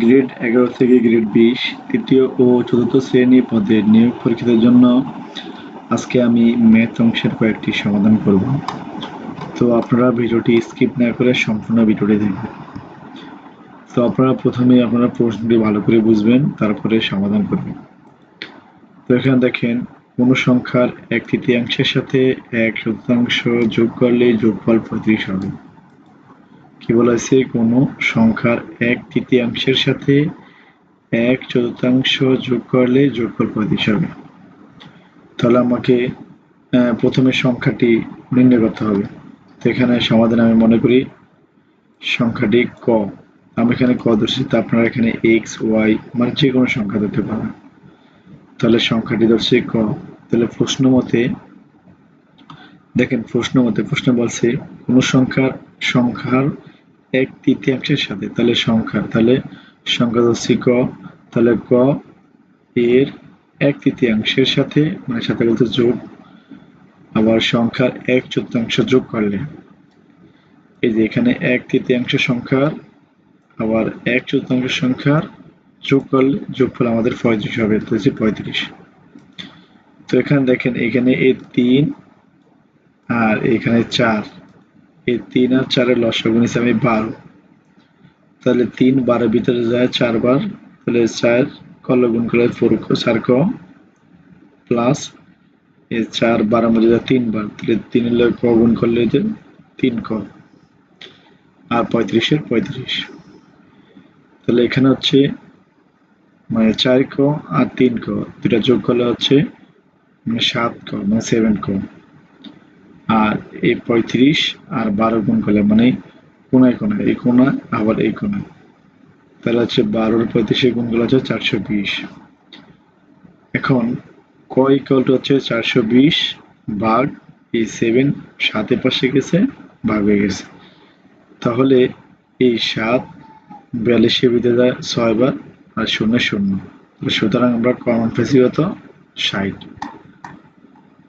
Grade এগারো থেকে grade বিশ, তৃতীয় ও চতুর্থ শ্রেণি পদের নিয়োগ পরীক্ষার জন্য আজকে আমি ম্যাথ অংশের কয়েকটি সমাধান করব। তো আপনারা ভিডিওটি স্কিপ না করে সম্পূর্ণ ভিডিওটি দেখবেন। তো আপনারা প্রথমে আপনারা প্রশ্নটি ভালো করে বুঝবেন, তারপরে সমাধান করবেন। তো এখানে দেখেন কোনো সংখ্যার এক তৃতীয়াংশের সাথে এক চতুর্থাংশ যোগ করলে যোগফল পঁয়ত্রিশ হবে। কি বলা হয়েছে কোনো সংখ্যার এক তৃতীয়াংশের সাথে এক চতুর্থাংশ যোগ করলে যোগফল পঁয়ত্রিশ হবে। তাহলে আমাকে প্রথমে সংখ্যাটি নির্ণয় করতে হবে। তো এখানে সমাধান আমি মনে করি সংখ্যাটি ক। আমি এখানে ক ধরছি, তা আপনারা এখানে এক্স ওয়াই মানে যে কোনো সংখ্যা ধরতে পারেন তাহলে সংখ্যাটি ধরছি ক। তাহলে প্রশ্ন মতে, দেখেন প্রশ্ন মতে, প্রশ্ন বলছে কোন সংখ্যার সংখ্যার এক তৃতীয়াংশের সাথে, তাহলে সংখ্যা তাহলে সংখ্যা ধরছি ক, তাহলে ক এর এক তৃতীয়াংশের সাথে মানে সাথে বলতে যোগ, আবার সংখ্যার এক চতুর্থাংশ যোগ করলে। এই যে এখানে এক তৃতীয়াংশ সংখ্যার, আবার এক চতুর্থাংশ সংখ্যার যোগ করলে, যোগফল আমাদের পঁয়ত্রিশ হবে তো হচ্ছে পঁয়ত্রিশ। তো এখানে দেখেন, এখানে এই তিন আর এখানে চার। এই তিন আর চারের লসাগু নিচ্ছে আমি বারো। তাহলে তিন বারো ভিতরে যায় চারবার, তাহলে চার কল গুণ করে ফোর চার ক প্লাস এই চার বারোর মধ্যে যায় তিনবার, তাহলে তিনের ক গুণ করলে যে তিন ক। আর পঁয়ত্রিশের পঁয়ত্রিশ। তাহলে এখানে হচ্ছে মানে চার ক আর তিন ক দুটা যোগ করলে হচ্ছে মানে সাত ক মানে সেভেন ক। আর এই পঁয়ত্রিশ আর বারো গুণ করলে মানে কোনায় কোনায়, এই কোনা আবার এই কোনায়। তাহলে হচ্ছে বারোর পঁয়ত্রিশে গুণ করলে হচ্ছে চারশো বিশ। এখন ক ইকুয়ালটা হচ্ছে চারশো বিশ ভাগ এই সেভেন সাতে পাশে গেছে ভাগ হয়ে গেছে। তাহলে এই সাত বিয়াল্লিশে বিদে যায় ছয় বার আর শূন্য শূন্য। সুতরাং আমরা কমন পেয়েছি কত ষাট।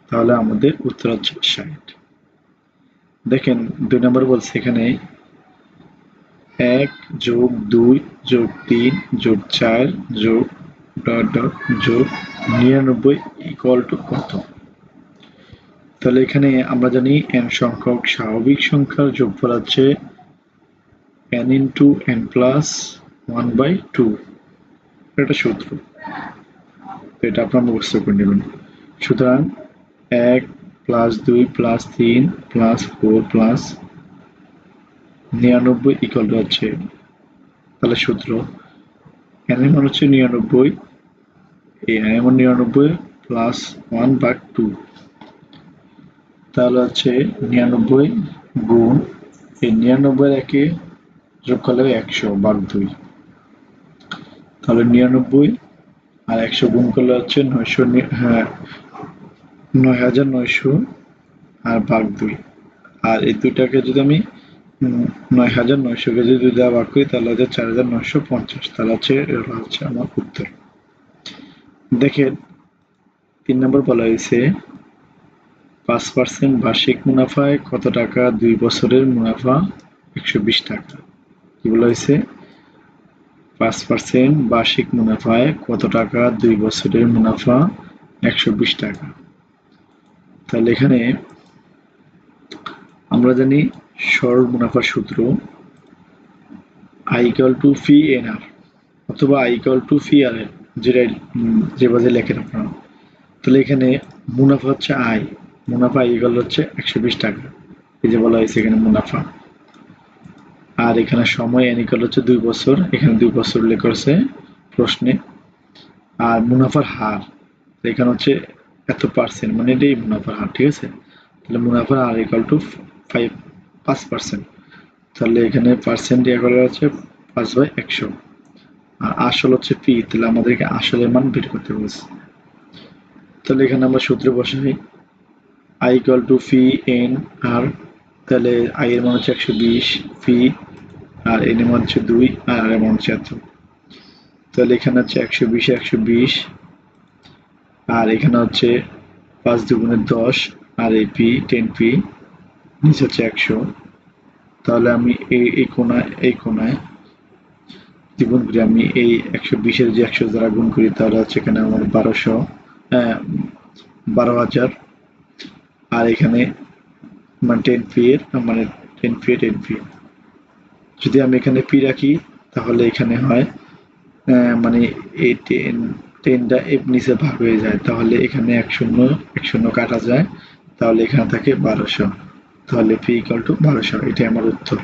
তাহলে আমাদের উত্তর হচ্ছে ষাট দেখেন, দুই নম্বর বলছে এখানে এক যোগ দুই যোগ তিন যোগ চার যোগ যোগ নিরানব্বই ইকুয়াল টু কত? তাহলে এখানে আমরা জানি এন সংখ্যক স্বাভাবিক সংখ্যার যোগফল হচ্ছে n into n plus one by two এটা সূত্র। এটা আপনার মুখস্থ করে নেবেন। সুতরাং এক প্লাস দুই প্লাস তিন প্লাস ফোর প্লাস নিরানব্বই ইকুয়াল টু হচ্ছে তাহলে সূত্র। এন এমন হচ্ছে নিরানব্বই। এই এন এমন নিরানব্বই প্লাস ওয়ান বাই টু তাহলে হচ্ছে নিরানব্বই গুণ এই নিরানব্বই একে যোগ করলে একশো বাঘ দুই। তাহলে নিরানব্বই আর একশো গুণ করলে হচ্ছে নয়শো হ্যাঁ নয় হাজার নয়শো আর ভাগ দুই। আর এই দুইটাকে যদি আমি নয় হাজার নয়শোকে যদি দুই ভাগ করি, তাহলে হচ্ছে চার হাজার নয়শো পঞ্চাশ। তাহলে হচ্ছে এটা হচ্ছে আমার উত্তর। দেখেন, তিন নম্বর বলা হয়েছে, পাঁচ পার্সেন্ট বার্ষিক মুনাফায় কত টাকা? দুই বছরের মুনাফা একশো বিশ টাকা। কি বলা হয়েছে? পাঁচ পার্সেন্ট বার্ষিক মুনাফায় কত টাকা? দুই বছরের মুনাফা একশো বিশ টাকা। তাহলে এখানে আমরা জানি সরল মুনাফার সূত্র I equal to P N R অথবা I equal to P R N যেটা যেভাবে লেখেন আপনারা। তাহলে এখানে মুনাফা হচ্ছে আই মুনাফা আই ইকুয়াল হচ্ছে একশো বিশ টাকা। এই যে বলা হয়েছে এখানে মুনাফা। আর এখানে সময় এন ইকুয়াল হচ্ছে দুই বছর, এখানে দুই বছর উল্লেখ করেছে প্রশ্নে। আর মুনাফার হার, এখানে হচ্ছে এত পার্সেন্ট মানে এটাই মুনাফার হার, ঠিক আছে? তাহলে মুনাফার হার ইকাল টু ফাইভ পাঁচ পার্সেন্ট তাহলে এখানে পার্সেন্ট ইয়ে করা হচ্ছে পাঁচ বাই একশো। আর আসল হচ্ছে পি তাহলে আমাদেরকে আসলের মান বের করতে বলছে তাহলে এখানে আমরা সূত্র বসাই I equal to P N R তাহলে আই এর মান হচ্ছে একশো বিশ ফি আর এন এর মান হচ্ছে দুই, আর আর এর মান হচ্ছে এত। তাহলে এখানে হচ্ছে একশো বিশ একশো বিশ আর এখানে হচ্ছে পাঁচ দুগুণের দশ আর এই পি টেন পি নিচে হচ্ছে একশো। তাহলে আমি এই এই কোনায় এই কোনায় যদি গুণ করি আমি এই একশো বিশের যে একশো দ্বারা গুণ করি, তাহলে হচ্ছে এখানে আমার বারোশো হ্যাঁ বারো হাজার। আর এখানে মানে টেন পি এর মানে টেন পি টেন পি যদি আমি এখানে পি রাখি, তাহলে এখানে হয় মানে এই টেন টেনটা নিচে ভাগ হয়ে যায়, তাহলে এখানে এক শূন্য এক শূন্য কাটা যায়, তাহলে এখানে থাকে বারোশো। তাহলে পি ইকাল টু বারোশো, এটাই আমার উত্তর।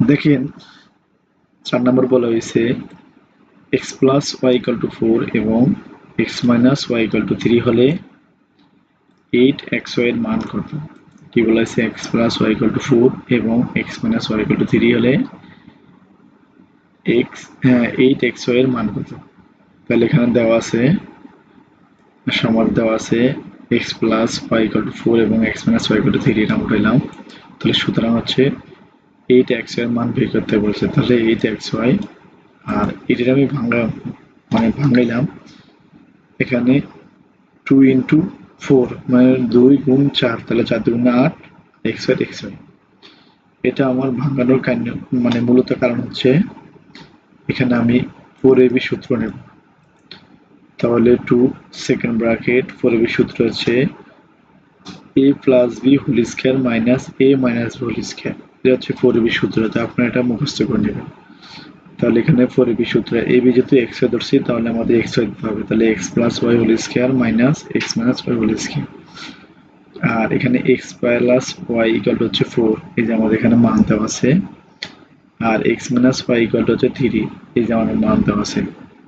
দেখেন, চার নম্বর বলা হয়েছে x plus y equal to four এবং x minus y equal to three হলে এইট এক্সের মান কত? কি বলা হয়েছে? X plus y equal to four এবং x minus y equal to three হলে এক্স এইট এক্সের মান কত? তাহলে এখানে দেওয়া আছে, সমার দেওয়া আছে এক্স প্লাস ওয়াই ফোর এবং x minus y equal three উঠাইলাম তাহলে সুতরাং হচ্ছে এইট এর মান বের করতে বলছে। তাহলে এইট এক্স ওয়াই আর এটার আমি ভাঙা মানে ভাঙাইলাম এখানে টু ইন্টু ফোর মানে দুই গুণ চার, তাহলে চার দুগুণ আট এক্স ওয়াই এক্স ওয়াই এটা আমার ভাঙানোর কারণ মানে মূলত কারণ হচ্ছে এখানে আমি ফোর এবি সূত্র নেব। তাহলে two second bracket four AB সূত্র হচ্ছে a plus b whole square minus a minus b whole square এটা হচ্ছে ফোর এবি সূত্র, তো আপনারা এটা মুখস্থ করে নেবেন। তাহলে এখানে ফোর এবি সূত্র এ বি যেহেতু এক্স ওয়াই ধরছি, তাহলে আমাদের এক্স ওয়াই দিতে হবে। তাহলে x plus y whole square minus x minus y whole square আর এখানে এক্স প্লাস ওয়াই ইকাল হচ্ছে ফোর এই যে আমাদের এখানে মান দেওয়া আছে। আর এক্স মাইনাস ওয়াই ইকাল হচ্ছে থ্রি এই যে আমাদের মান দেওয়া আছে,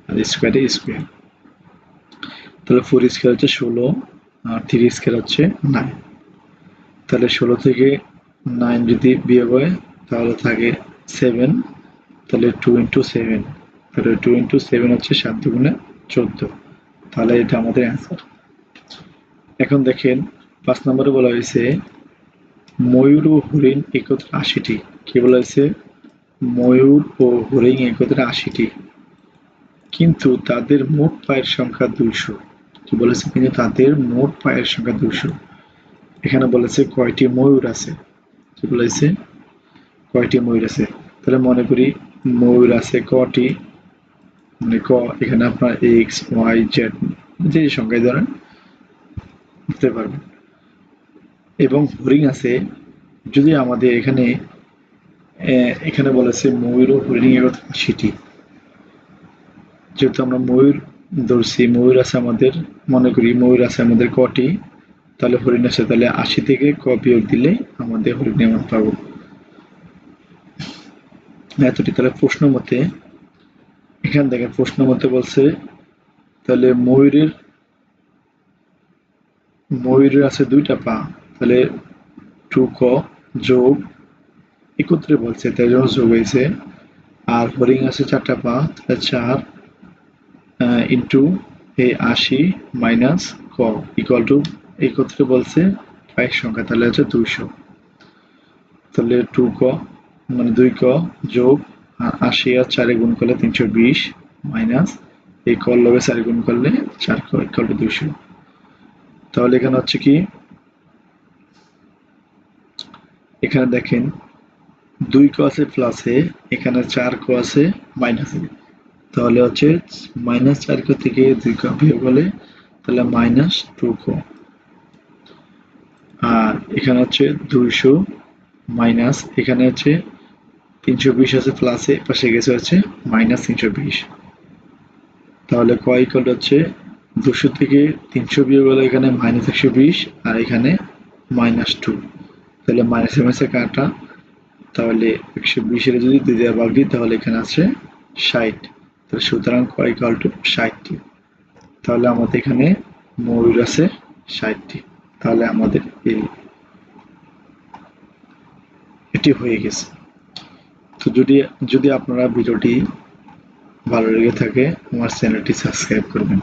আর স্কোয়ারে স্কোয়ার তাহলে ফোর স্কোয়ার হচ্ছে ষোলো, আর থ্রি স্কোয়ার হচ্ছে নাইন তাহলে ষোলো থেকে নাইন যদি বিয়োগ হয়, তাহলে থাকে সেভেন তাহলে টু ইন্টু সেভেন তাহলে টু ইন্টু সেভেন হচ্ছে সাত দুগুণে চোদ্দ। তাহলে এটা আমাদের অ্যান্সার এখন দেখেন, পাঁচ নম্বরে বলা হয়েছে, ময়ূর ও হরিণ একত্রে আশিটি। কি বলা হয়েছে? ময়ূর ও হরিণ একত্রে আশিটি। কিন্তু তাদের মোট পায়ের সংখ্যা দুইশো। কি বলেছে? কিন্তু তাদের মোট পায়ের সংখ্যা দুইশো। এখানে বলেছে কয়টি ময়ূর আছে? কি বলেছে? কয়টি ময়ূর আছে? তাহলে মনে করি ময়ূর আছে কটি? মানে ক, এখানে আপনার এক্স ওয়াই জেড যে সংখ্যায় ধরেন বুঝতে পারবেন। এবং হরিণ আছে, যদি আমাদের এখানে এখানে বলেছে ময়ূর ও হরিণ এগোতে আশিটি যেহেতু আমরা ময়ূর ধরছি, ময়ূর আছে আমাদের, মনে করি ময়ূর আছে আমাদের কটি, তাহলে হরিণ আছে, তাহলে আশি থেকে ক বিয়োগ দিলে আমাদের হরিণ মান পাবো। এতটি তাহলে প্রশ্ন মতে, এখান থেকে প্রশ্ন মতে বলছে, তাহলে ময়ূরের ময়ূরের আছে দুইটা পা, তাহলে টু ক যোগ একত্রে বলছে তাই যোগ হয়েছে। আর হরিণ আছে চারটা পা তাহলে চার ইন্টু এই আশি মাইনাস ক ইকুয়াল টু একত্রে বলছে পায়ের সংখ্যা, তাহলে হচ্ছে দুইশো। তাহলে টু ক মানে দুই ক যোগ আশি আর চারে গুণ করলে তিনশো বিশ মাইনাস এই কল লবে চারে গুণ করলে চার ক ইকুয়াল টু দুইশো। তাহলে এখানে হচ্ছে কি? এখানে দেখেন দুই ক আছে প্লাসে এখানে চার ক আছে মাইনাসে তাহলে হচ্ছে মাইনাস চার ক থেকে দুই ক বিয়োগ হলে তাহলে মাইনাস টু ক। আর এখানে হচ্ছে দুইশো মাইনাস এখানে হচ্ছে তিনশো বিশ আছে প্লাসে পাশে গেছে হচ্ছে মাইনাস তিনশো বিশ। তাহলে ক ইকুয়াল হচ্ছে দুশো থেকে তিনশো বিয়োগ হলে এখানে মাইনাস একশো বিশ, আর এখানে মাইনাস টু তাহলে মাইনাসে মাইনাসে কাটা তাহলে একশো বিশের যদি দুই দেওয়া ভাগ দিই, তাহলে এখানে আছে ষাট। তাহলে সুতরাং ক ইকুয়াল টু ষাটটি। তাহলে আমাদের এখানে ময়ূর আছে ষাটটি। তাহলে আমাদের এই এটি হয়ে গেছে। তো যদি যদি আপনারা ভিডিওটি ভালো লেগে থাকে, আমার চ্যানেলটি সাবস্ক্রাইব করবেন।